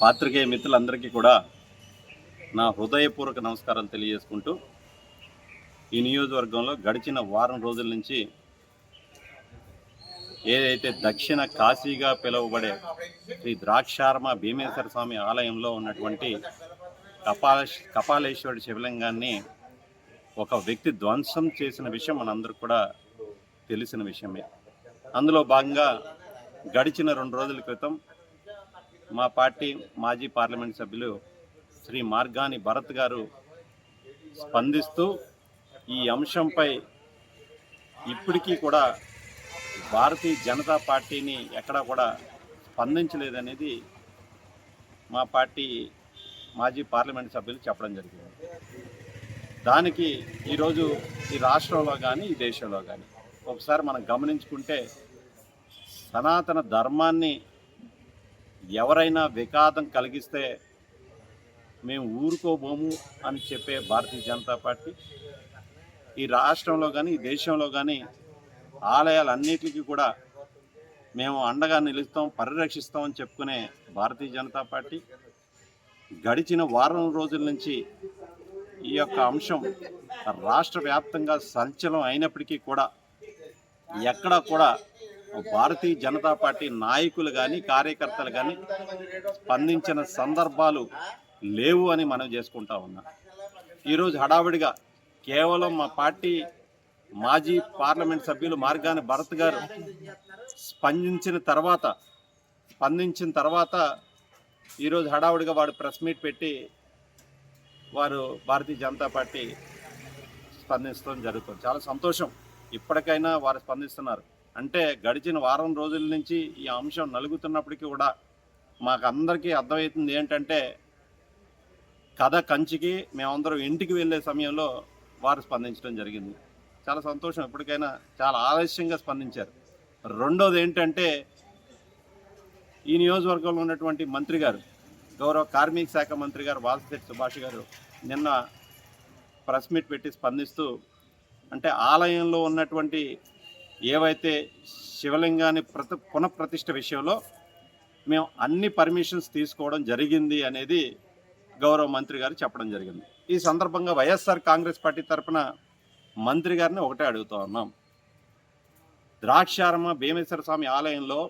పాత్రికేయ మిత్రులందరికీ కూడా నా హృదయపూర్వక నమస్కారాలు తెలియజేసుకుంటూ ఈ నియోజకవర్గంలో గడిచిన వారం రోజుల నుంచి ఏదైతే దక్షిణ కాశీగా పిలువబడే శ్రీ ద్రాక్షారమ భీమేశ్వర స్వామి ఆలయంలో ఉన్నటువంటి కపాల కపాలేశ్వరుడి శివలింగాన్ని ఒక వ్యక్తి ధ్వంసం చేసిన విషయం మనందరికి కూడా తెలిసిన విషయమే. అందులో భాగంగా గడిచిన రెండు రోజుల క్రితం మా పార్టీ మాజీ పార్లమెంట్ సభ్యులు శ్రీ మార్గాని భరత్ గారు స్పందిస్తూ ఈ అంశంపై ఇప్పటికీ కూడా భారతీయ జనతా పార్టీని ఎక్కడా కూడా స్పందించలేదనేది మా పార్టీ మాజీ పార్లమెంట్ సభ్యులు చెప్పడం జరిగింది. దానికి ఈరోజు ఈ రాష్ట్రంలో కానీ ఈ దేశంలో కానీ ఒకసారి మనం గమనించుకుంటే సనాతన ధర్మాన్ని ఎవరైనా విఘాతం కలిగిస్తే మేము ఊరుకోబోము అని చెప్పే భారతీయ జనతా పార్టీ. ఈ రాష్ట్రంలో కానీ ఈ దేశంలో కానీ ఆలయాలన్నిటికీ కూడా మేము అండగా నిలుస్తాం పరిరక్షిస్తామని చెప్పుకునే భారతీయ జనతా పార్టీ. గడిచిన వారం రోజుల నుంచి ఈ యొక్క అంశం రాష్ట్ర వ్యాప్తంగా సంచలనం అయినప్పటికీ కూడా ఎక్కడా కూడా భారతీయ జనతా పార్టీ నాయకులు కానీ కార్యకర్తలు కానీ స్పందించిన సందర్భాలు లేవు అని మనం చేసుకుంటా ఉన్నాం. ఈరోజు హడావిడిగా కేవలం మా పార్టీ మాజీ పార్లమెంట్ సభ్యులు మార్గాని భరత్ గారు స్పందించిన తర్వాత స్పందించిన తర్వాత ఈరోజు హడావుడిగా వాడు ప్రెస్ మీట్ పెట్టి వారు భారతీయ జనతా పార్టీ స్పందించడం జరుగుతుంది. చాలా సంతోషం. ఇప్పటికైనా వారు స్పందిస్తున్నారు. అంటే గడిచిన వారం రోజుల నుంచి ఈ అంశం నలుగుతున్నప్పటికీ కూడా మాకు అందరికీ అర్థమవుతుంది ఏంటంటే కథ కంచికి మేమందరం ఇంటికి వెళ్ళే సమయంలో వారు స్పందించడం జరిగింది. చాలా సంతోషం. ఎప్పటికైనా చాలా ఆలస్యంగా స్పందించారు. రెండోది ఏంటంటే ఈ నియోజకవర్గంలో ఉన్నటువంటి మంత్రి గారు గౌరవ కార్మిక శాఖ మంత్రి గారు వాసుదేవ్ సుభాష్ గారు నిన్న ప్రెస్ మీట్ పెట్టి స్పందిస్తూ అంటే ఆలయంలో ఉన్నటువంటి ఏవైతే శివలింగాన్ని ప్రతి పునఃప్రతిష్ఠ విషయంలో మేము అన్ని పర్మిషన్స్ తీసుకోవడం జరిగింది అనేది గౌరవ మంత్రి గారు చెప్పడం జరిగింది. ఈ సందర్భంగా వైఎస్ఆర్ కాంగ్రెస్ పార్టీ తరఫున మంత్రి గారిని ఒకటే అడుగుతూ ఉన్నాం. ద్రాక్షారమ భీమేశ్వర స్వామి ఆలయంలో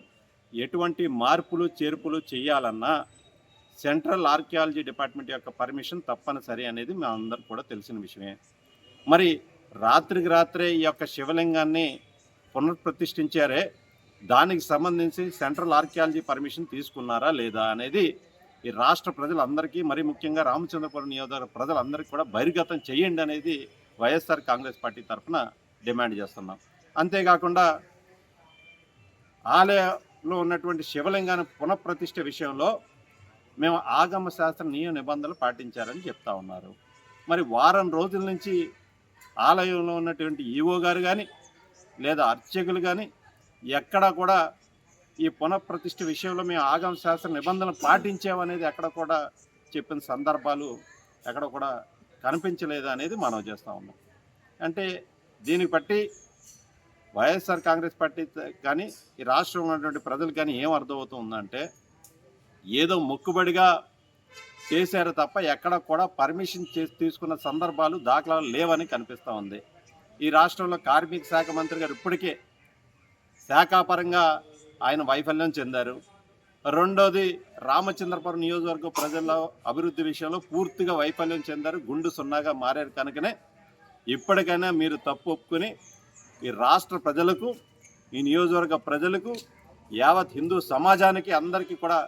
ఎటువంటి మార్పులు చేర్పులు చేయాలన్నా సెంట్రల్ ఆర్కియాలజీ డిపార్ట్మెంట్ యొక్క పర్మిషన్ తప్పనిసరి అనేది మా అందరికి కూడా తెలిసిన విషయమే. మరి రాత్రికి రాత్రే ఈ యొక్క శివలింగాన్ని పునఃప్రతిష్ఠించారే దానికి సంబంధించి సెంట్రల్ ఆర్కియాలజీ పర్మిషన్ తీసుకున్నారా లేదా అనేది ఈ రాష్ట్ర ప్రజలందరికీ మరి ముఖ్యంగా రామచంద్రపురం నియోజకవర్గ ప్రజలందరికీ కూడా బహిర్గతం చేయండి అనేది వైఎస్ఆర్ కాంగ్రెస్ పార్టీ తరఫున డిమాండ్ చేస్తున్నాం. అంతేకాకుండా ఆలయంలో ఉన్నటువంటి శివలింగాన్ని పునఃప్రతిష్ఠ విషయంలో మేము ఆగమ శాస్త్ర నియమ నిబంధనలు పాటించారని చెప్తా ఉన్నారు. మరి వారం రోజుల నుంచి ఆలయంలో ఉన్నటువంటి ఈవో గారు కానీ లేదా అర్చకులు కానీ ఎక్కడా కూడా ఈ పునఃప్రతిష్ఠ విషయంలో మేము ఆగమ శాస్త్ర నిబంధనలు పాటించామనేది ఎక్కడ కూడా చెప్పిన సందర్భాలు ఎక్కడ కూడా కనిపించలేదు అనేది మనం చేస్తూ ఉన్నాం. అంటే దీన్ని బట్టి వైఎస్ఆర్ కాంగ్రెస్ పార్టీ కానీ ఈ రాష్ట్రంలో ఉన్నటువంటి ప్రజలు కానీ ఏం అర్థమవుతుందంటే ఏదో మొక్కుబడిగా చేశారు తప్ప ఎక్కడ కూడా పర్మిషన్ చేసి తీసుకున్న సందర్భాలు దాఖలాలు లేవని కనిపిస్తూ ఉంది. ఈ రాష్ట్రంలో కార్మిక శాఖ మంత్రి గారు ఇప్పటికే శాఖాపరంగా ఆయన వైఫల్యం చెందారు. రెండోది రామచంద్రపురం నియోజకవర్గ ప్రజల అభివృద్ధి విషయంలో పూర్తిగా వైఫల్యం చెందారు. గుండు సున్నాగా మారారు కనుకనే ఇప్పటికైనా మీరు తప్పు ఒప్పుకొని ఈ రాష్ట్ర ప్రజలకు ఈ నియోజకవర్గ ప్రజలకు యావత్ హిందూ సమాజానికి అందరికీ కూడా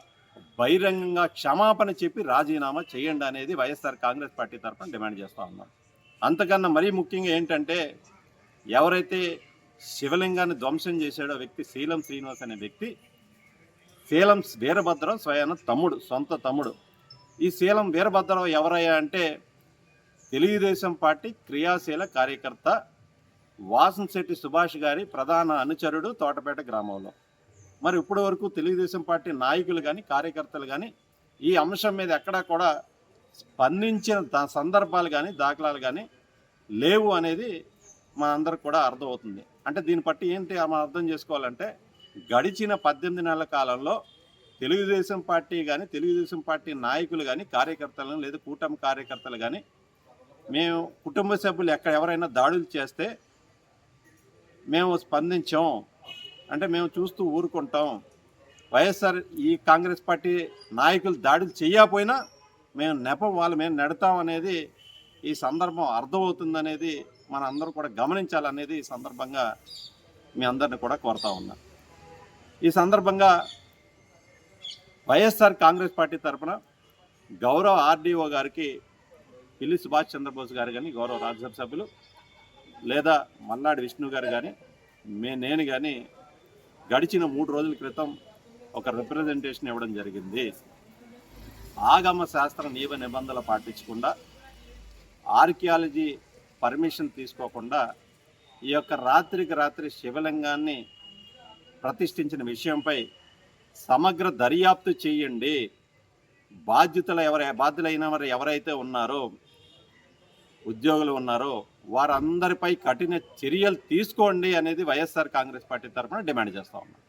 బహిరంగంగా క్షమాపణ చెప్పి రాజీనామా చేయండి అనేది వైఎస్ఆర్ కాంగ్రెస్ పార్టీ తరఫున డిమాండ్ చేస్తూ ఉన్నాం. అంతకన్నా మరీ ముఖ్యంగా ఏంటంటే ఎవరైతే శివలింగాన్ని ధ్వంసం చేశాడో వ్యక్తి శీలం శ్రీనివాస్ అనే వ్యక్తి శీలం వీరభద్రం స్వయాన తమ్ముడు సొంత తమ్ముడు. ఈ శీలం వీరభద్రం ఎవరయ్యా అంటే తెలుగుదేశం పార్టీ క్రియాశీల కార్యకర్త వాసంశెట్టి సుభాష్ గారి ప్రధాన అనుచరుడు తోటపేట గ్రామంలో. మరి ఇప్పటి వరకు తెలుగుదేశం పార్టీ నాయకులు కానీ కార్యకర్తలు కానీ ఈ అంశం మీద ఎక్కడా కూడా స్పందించిన సందర్భాలు కానీ దాఖలాలు కానీ లేవు అనేది మా అందరికి కూడా అర్థమవుతుంది. అంటే దీన్ని బట్టి ఏంటి మనం అర్థం చేసుకోవాలంటే గడిచిన పద్దెనిమిది నెలల కాలంలో తెలుగుదేశం పార్టీ కానీ తెలుగుదేశం పార్టీ నాయకులు కానీ కార్యకర్తలను లేదా కూటమి కార్యకర్తలు కానీ మేము కుటుంబ సభ్యులు ఎక్కడ ఎవరైనా దాడులు చేస్తే మేము స్పందించాం. అంటే మేము చూస్తూ ఊరుకుంటాం. వైఎస్ఆర్ ఈ కాంగ్రెస్ పార్టీ నాయకులు దాడులు చేయకపోయినా మేము నెపం వాళ్ళు మేము నెడతాం అనేది ఈ సందర్భం అర్థమవుతుందనేది మన అందరూ కూడా గమనించాలనేది ఈ సందర్భంగా మీ అందరిని కూడా కోరుతా ఉన్నా. ఈ సందర్భంగా వైఎస్ఆర్ కాంగ్రెస్ పార్టీ తరఫున గౌరవ ఆర్డీఓ గారికి పిల్లి సుభాష్ చంద్రబోస్ గారు కానీ గౌరవ రాజ్యసభ సభ్యులు లేదా మల్లాడి విష్ణు గారు కానీ మే నేను కానీ గడిచిన మూడు రోజుల క్రితం ఒక రిప్రజెంటేషన్ ఇవ్వడం జరిగింది. ఆగమ శాస్త్ర నియమ నిబంధనలు పాటించకుండా ఆర్కియాలజీ పర్మిషన్ తీసుకోకుండా ఈ యొక్క రాత్రికి రాత్రి శివలింగాన్ని ప్రతిష్ఠించిన విషయంపై సమగ్ర దర్యాప్తు చేయండి. బాధ్యతలు ఎవరు బాధ్యులైన వారు ఎవరైతే ఉన్నారో ఉద్యోగులు ఉన్నారో వారందరిపై కఠిన చర్యలు తీసుకోండి అనేది వైఎస్ఆర్ కాంగ్రెస్ పార్టీ తరఫున డిమాండ్ చేస్తూ ఉన్నాం.